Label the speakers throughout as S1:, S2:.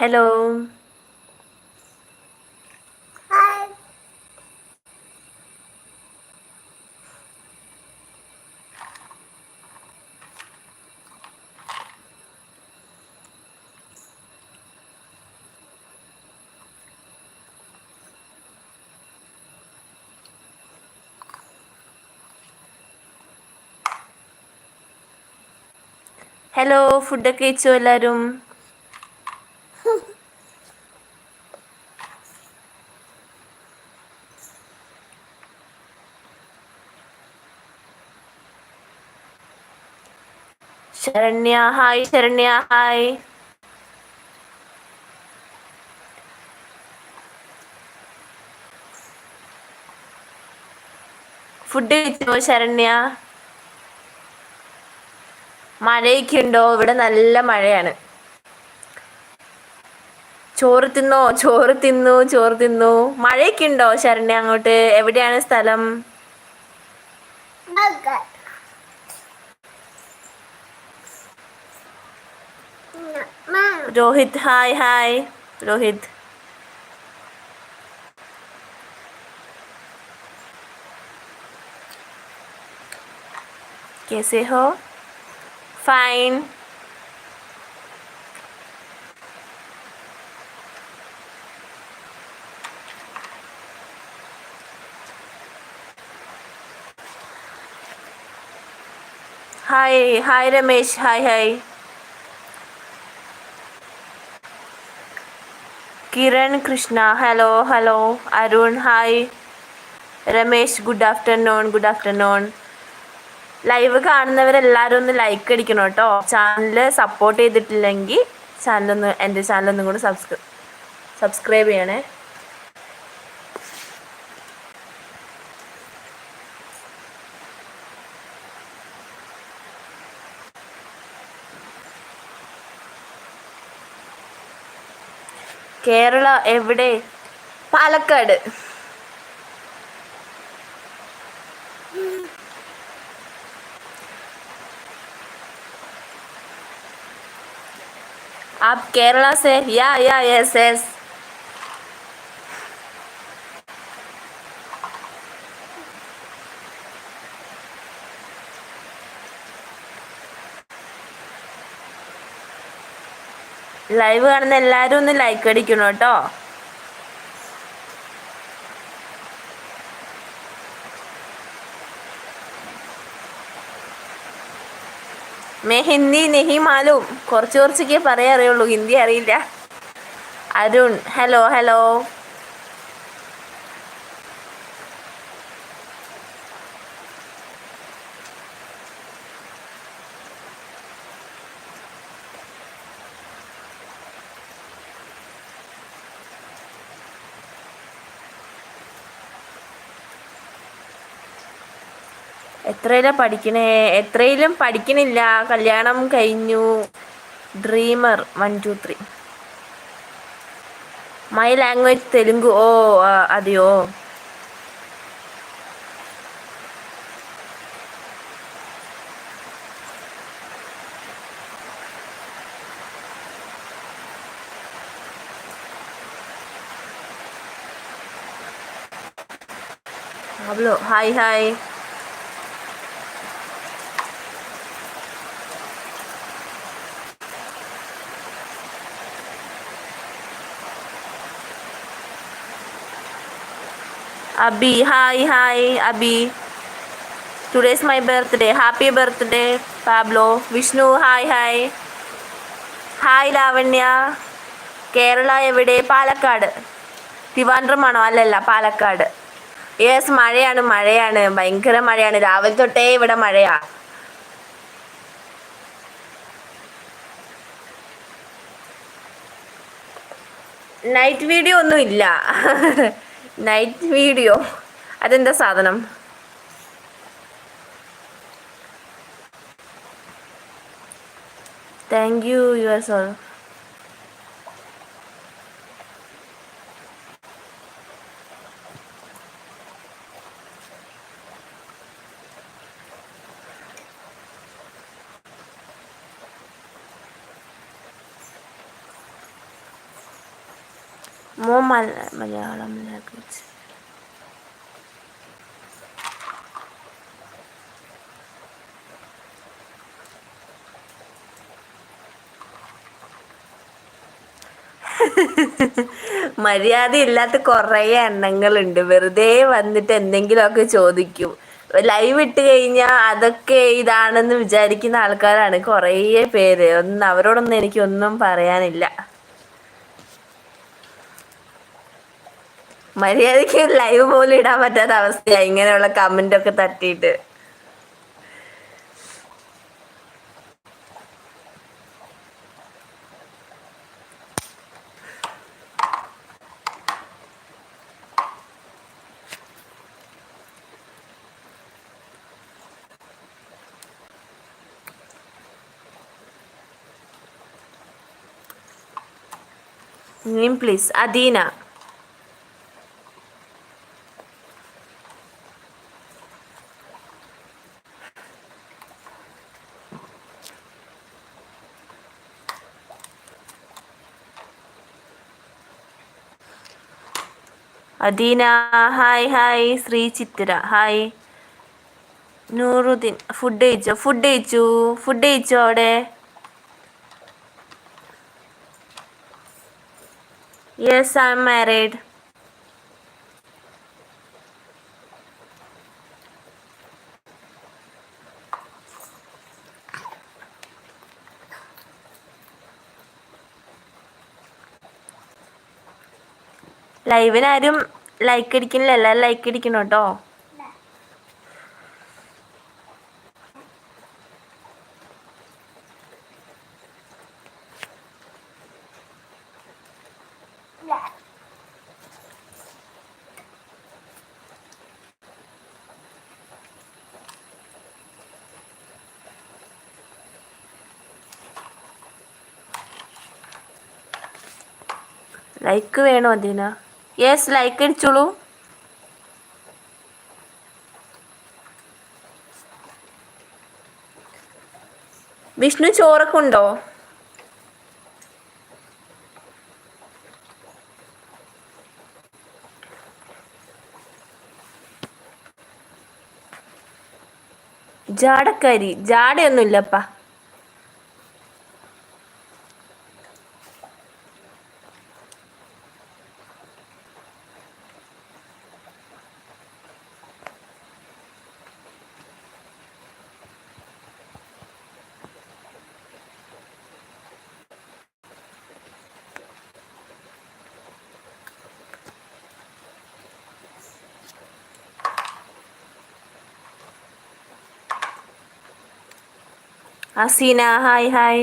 S1: Hello hello ഫുഡൊക്കെ കഴിച്ചോ എല്ലാവരും Saranya hi Saranya hi. Food കഴിച്ചോ ശരണ്യ? മഴയൊക്കെ ഉണ്ടോ ഇവിടെ നല്ല മഴയാണ്. ചോറ് തിന്നോ? ചോറ് തിന്നു ചോറ് തിന്നു. മഴയൊക്കെ ഉണ്ടോ ശരണ്യ അങ്ങോട്ട്? എവിടെയാണ് സ്ഥലം? रोहित हाय हाय रोहित कैसे हो? Fine hi hi Ramesh hi hi Kiran Krishna hello hello Arun hi Ramesh good afternoon good afternoon live കാണുന്നവരെല്ലാവരും ഒന്ന് ലൈക്ക് അടിക്കണം കേട്ടോ. ചാനൽ സപ്പോർട്ട് ചെയ്തിട്ടില്ലെങ്കിൽ ചാനലൊന്ന് എന്റെ ചാനലൊന്നും കൂടെ സബ്സ്ക്രൈബ് സബ്സ്ക്രൈബ് ചെയ്യണേ. കേരള എവിടെ പാലക്കാട് आप केरला से या या यस यस ലൈവ് കാണുന്ന എല്ലാവരും ഒന്ന് ലൈക്ക് അടിക്കണം കേട്ടോ. മേ ഹിന്ദി നെഹി മാലും കുറച്ച് കുറച്ചൊക്കെ പറയാറിയുള്ളൂ ഹിന്ദി അറിയില്ല. അരുൺ ഹലോ ഹലോ എത്രയിലാണ് പഠിക്കണേ? എത്രയിലും പഠിക്കണില്ല. കല്യാണം കഴിഞ്ഞു. Dreamer one two three my language Telugu. ഓ അതെയോ? Hi hi. Abi hi hi Abi today's my birthday happy birthday Pablo Vishnu hi hi hi Lavanya Kerala എവിടെ? പാലക്കാട്. ട്രിവാൻഡ്രമാണോ അല്ലല്ല പാലക്കാട്. യെസ് മഴയാണ് മഴയാണ്. ഭയങ്കര മഴയാണ്. രാവിലെ തൊട്ടേ ഇവിടെ മഴയാ. നൈറ്റ് വീഡിയോ ഒന്നും ഇല്ല നൈറ്റ് വീഡിയോ അതെന്താ സാധനം? താങ്ക് യു യുവർ സോൾ മോ മല മലയാളം ലാംഗ്വേജ് മര്യാദ ഇല്ലാത്ത കുറേ എണ്ണങ്ങളുണ്ട്. വെറുതെ വന്നിട്ട് എന്തെങ്കിലുമൊക്കെ ചോദിക്കും. ലൈവ് ഇട്ട് കഴിഞ്ഞാൽ അതൊക്കെ ഇതാണെന്ന് വിചാരിക്കുന്ന ആൾക്കാരാണ് കുറേ പേര്. ഒന്നും അവരോടൊന്നും എനിക്കൊന്നും പറയാനില്ല. മര്യാദയ്ക്ക് ലൈവ് പോലും ഇടാൻ പറ്റാത്ത അവസ്ഥയാണ് ഇങ്ങനെയുള്ള കമന്റ് ഒക്കെ തട്ടിയിട്ട്. Name please Adeena Adeena hi hi Sree Chithira hi Nooruddin food കഴിച്ചോ ഫുഡ് കഴിച്ചു ഫുഡ് കഴിച്ചോ അവിടെ. Yes I'm married. ലൈവിനാരും ലൈക്ക് അടിക്കണില്ല എല്ലാവരും ലൈക്ക് അടിക്കണം കേട്ടോ ലൈക്ക് വേണോ അതിന? Yes like അടിച്ചോളൂ. വിഷ്ണു ചോറൊക്കെ ഉണ്ടോ? ജാടക്കാരി. ജാടയൊന്നുമില്ലപ്പാ. ഹസീന ഹായ് ഹായ്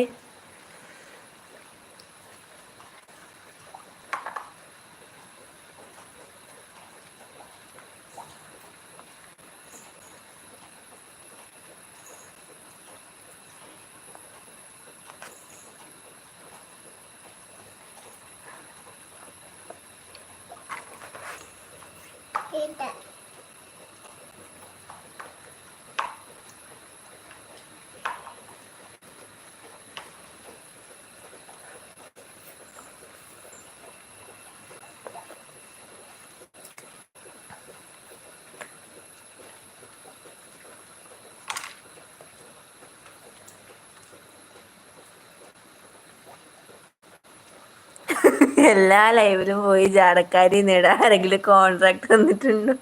S1: എല്ലാ ലൈവിലും പോയി ജാടക്കാരി നേടാൻ ആരെങ്കിലും കോൺട്രാക്ട് തന്നിട്ടുണ്ടോ?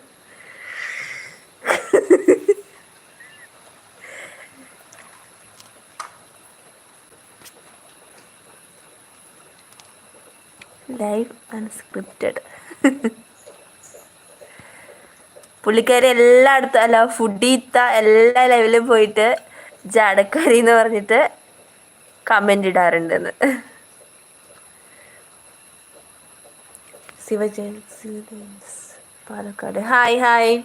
S1: ലൈവ് അൺസ്ക്രിപ്റ്റഡ് പുള്ളിക്കാരി എല്ലായിടത്തും അല്ല ഫുഡീത്ത എല്ലാ ലൈവിലും പോയിട്ട് ജാടക്കാരി എന്ന് പറഞ്ഞിട്ട് comment ഇടാറുണ്ടെന്ന്. Shivajayan Palakkad hi hi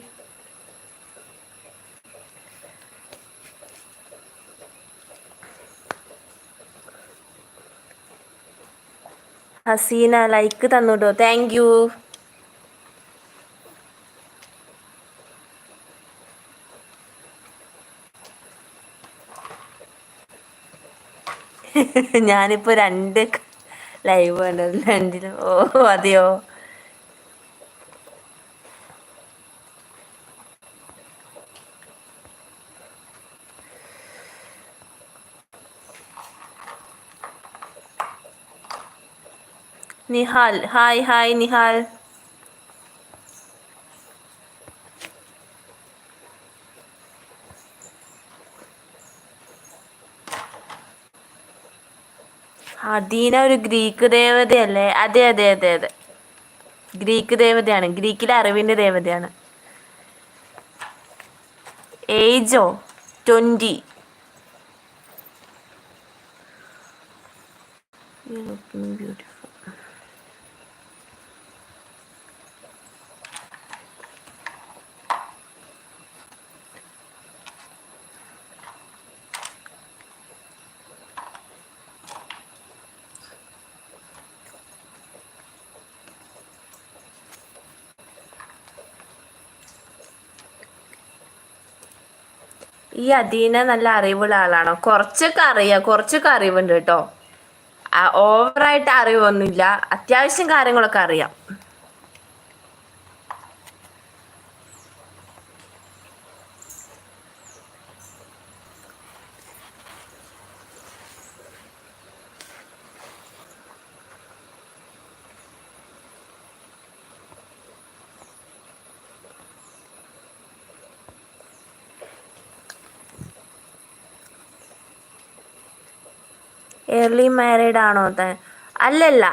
S1: Haseena like തന്നുട്ടോ. Thank you ഞാനിപ്പോ രണ്ട് ലൈവ് കണ്ടത്. രണ്ടിലും. ഓ അതെയോ? നിഹാൽ ഹായ് ഹായ് നിഹാൽ അദീന ഒരു ഗ്രീക്ക് ദേവതയല്ലേ? അതെ അതെ അതെ അതെ. ഗ്രീക്ക് ദേവതയാണ്. ഗ്രീക്കിലെ അറിവിന്റെ ദേവതയാണ്. ഏജോ? ട്വന്റി ബ്യൂട്ടിഫുൾ ഈ അദീന നല്ല അറിവുള്ള ആളാണോ. കുറച്ചൊക്കെ അറിയാം കുറച്ചൊക്കെ അറിവുണ്ട് കേട്ടോ. ഓവറായിട്ട് അറിവൊന്നുമില്ല. അത്യാവശ്യം കാര്യങ്ങളൊക്കെ അറിയാം. ഏർലി മാരീഡ് ആണോ അല്ലല്ല.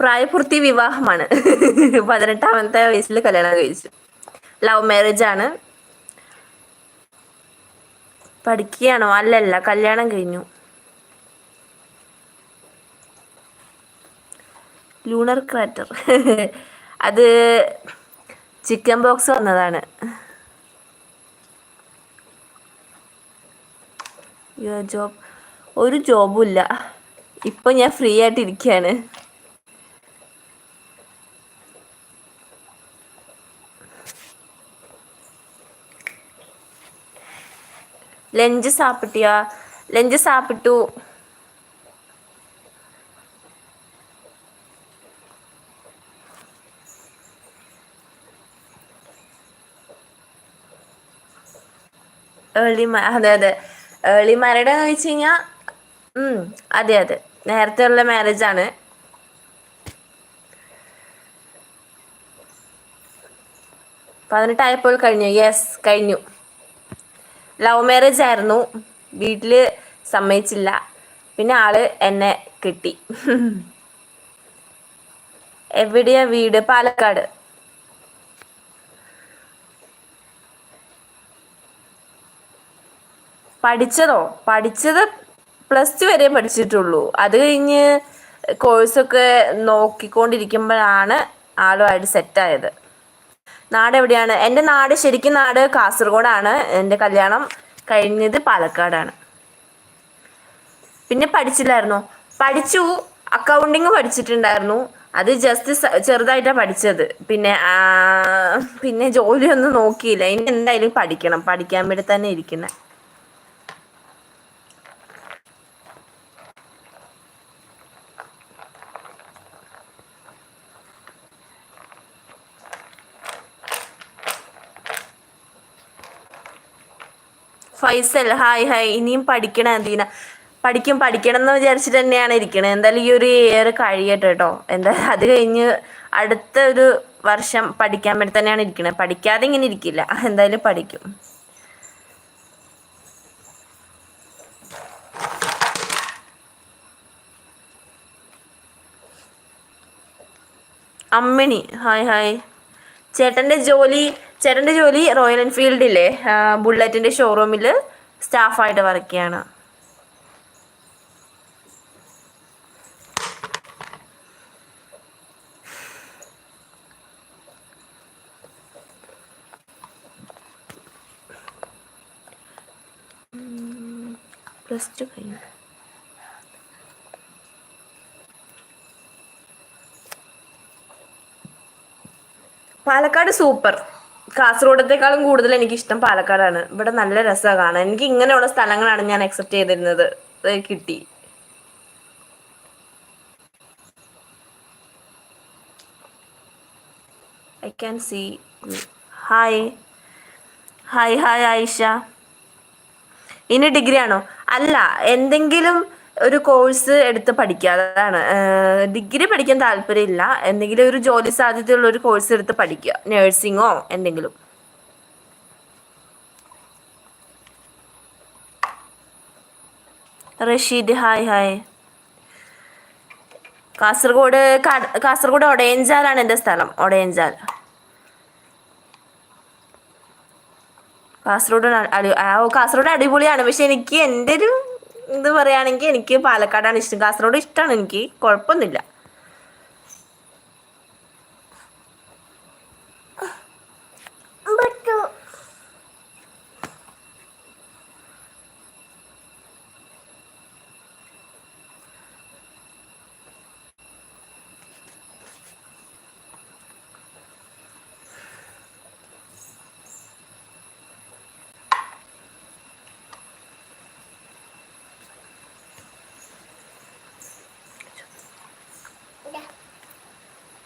S1: പ്രായപൂർത്തി വിവാഹമാണ്. പതിനെട്ടാമത്തെ വയസ്സിൽ കല്യാണം കഴിച്ചു. ലവ് മാരേജ് ആണ്. പഠിക്കുകയാണോ? അല്ലല്ല കല്യാണം കഴിഞ്ഞു. ലൂണർ ക്രാറ്റർ അത് ചിക്കൻ ബോക്സ് വന്നതാണ്. യുവർ ജോബ് ഒരു ജോബും ഇല്ല ഇപ്പൊ ഞാൻ ഫ്രീ ആയിട്ട് ഇരിക്കുകയാണ് ലഞ്ച് സാപ്പിട്ടിയ? ലഞ്ച് സാപ്പിട്ടു. ഏർലി അതെ അതെ. ഏർലി മാരീഡ് എന്ന് വെച്ച് കഴിഞ്ഞാൽ അതെ അതെ. നേരത്തെ ഉള്ള മാരേജ് ആണ്. പതിനെട്ടായപ്പോൾ കഴിഞ്ഞു. യെസ് കഴിഞ്ഞു. ലവ് മാരേജ് ആയിരുന്നു. വീട്ടിൽ സമ്മതിച്ചില്ല. പിന്നെ ആൾ എന്നെ കിട്ടി. എവിടെയാ വീട്? പാലക്കാട്. പഠിച്ചതോ? പഠിച്ചത് പ്ലസ് ടു വരെ പഠിച്ചിട്ടുള്ളൂ. അത് കഴിഞ്ഞ് കോഴ്സൊക്കെ നോക്കിക്കൊണ്ടിരിക്കുമ്പോഴാണ് ആളുമായിട്ട് സെറ്റായത് നാട് എവിടെയാണ്? എന്റെ നാട് ശരിക്കും നാട് കാസർഗോഡാണ്. എന്റെ കല്യാണം കഴിഞ്ഞത് പാലക്കാടാണ്. പിന്നെ പഠിച്ചില്ലായിരുന്നോ? പഠിച്ചു. അക്കൗണ്ടിങ് പഠിച്ചിട്ടുണ്ടായിരുന്നു. അത് ജസ്റ്റ് ചെറുതായിട്ടാണ് പഠിച്ചത്. പിന്നെ പിന്നെ ജോലിയൊന്നും നോക്കിയില്ല. ഇനി എന്തായാലും പഠിക്കണം. പഠിക്കാൻ വേണ്ടി തന്നെ ഇരിക്കുന്നത് ഫൈസൽ ഹായ് ഹായ് ഇനിയും പഠിക്കണം അന്തീന പഠിക്കും പഠിക്കണം എന്ന് വിചാരിച്ചിട്ട് തന്നെയാണ് ഇരിക്കണത് എന്തായാലും ഈ ഒരു ഇയർ കഴിയട്ടെ കേട്ടോ എന്താ അത് കഴിഞ്ഞ് അടുത്ത ഒരു വർഷം പഠിക്കാൻ വേണ്ടി തന്നെയാണ് ഇരിക്കണത് പഠിക്കാതെ ഇങ്ങനെ ഇരിക്കില്ല. എന്തായാലും പഠിക്കും. Ammini hi hi. ചേട്ടന്റെ ജോലി ചേട്ടന്റെ ജോലി റോയൽ എൻഫീൽഡില്ലേ ബുള്ളറ്റിന്റെ ഷോറൂമിൽ സ്റ്റാഫായിട്ട് വർക്ക് ചെയ്യാണ്. പ്ലസ് ടു കഴിഞ്ഞു. പാലക്കാട് സൂപ്പർ. കാസർഗോഡത്തെക്കാളും കൂടുതൽ എനിക്ക് ഇഷ്ടം പാലക്കാടാണ്. ഇവിടെ നല്ല രസമാണ് കാണാൻ. എനിക്ക് ഇങ്ങനെയുള്ള സ്ഥലങ്ങളാണ് ഞാൻ അക്സെപ്റ്റ് ചെയ്തിരുന്നത്. കിട്ടി. I can see hi hi hi Ayisha ഇനി ഡിഗ്രി ആണോ അല്ല എന്തെങ്കിലും ഒരു കോഴ്സ് എടുത്ത് പഠിക്കുക അതാണ്. ഡിഗ്രി പഠിക്കാൻ താല്പര്യമില്ല. എന്തെങ്കിലും ഒരു ജോലി സാധ്യതയുള്ള ഒരു കോഴ്സ് എടുത്ത് പഠിക്കുക. നേഴ്സിങ്ങോ എന്തെങ്കിലും. Rasheed hi hi. Kasaragod Kasaragod ഒടയഞ്ചാലാണ് എന്റെ സ്ഥലം. ഒടയഞ്ചാൽ കാസർഗോഡ് കാസർഗോഡ് അടിപൊളിയാണ്. പക്ഷെ എനിക്ക് എന്റെ ഒരു ഇത് പറയുകയാണെങ്കിൽ എനിക്ക് പാലക്കാടാണ് ഇഷ്ടം. കാസർഗോഡ് ഇഷ്ടമാണ് എനിക്ക്. കുഴപ്പമൊന്നുമില്ല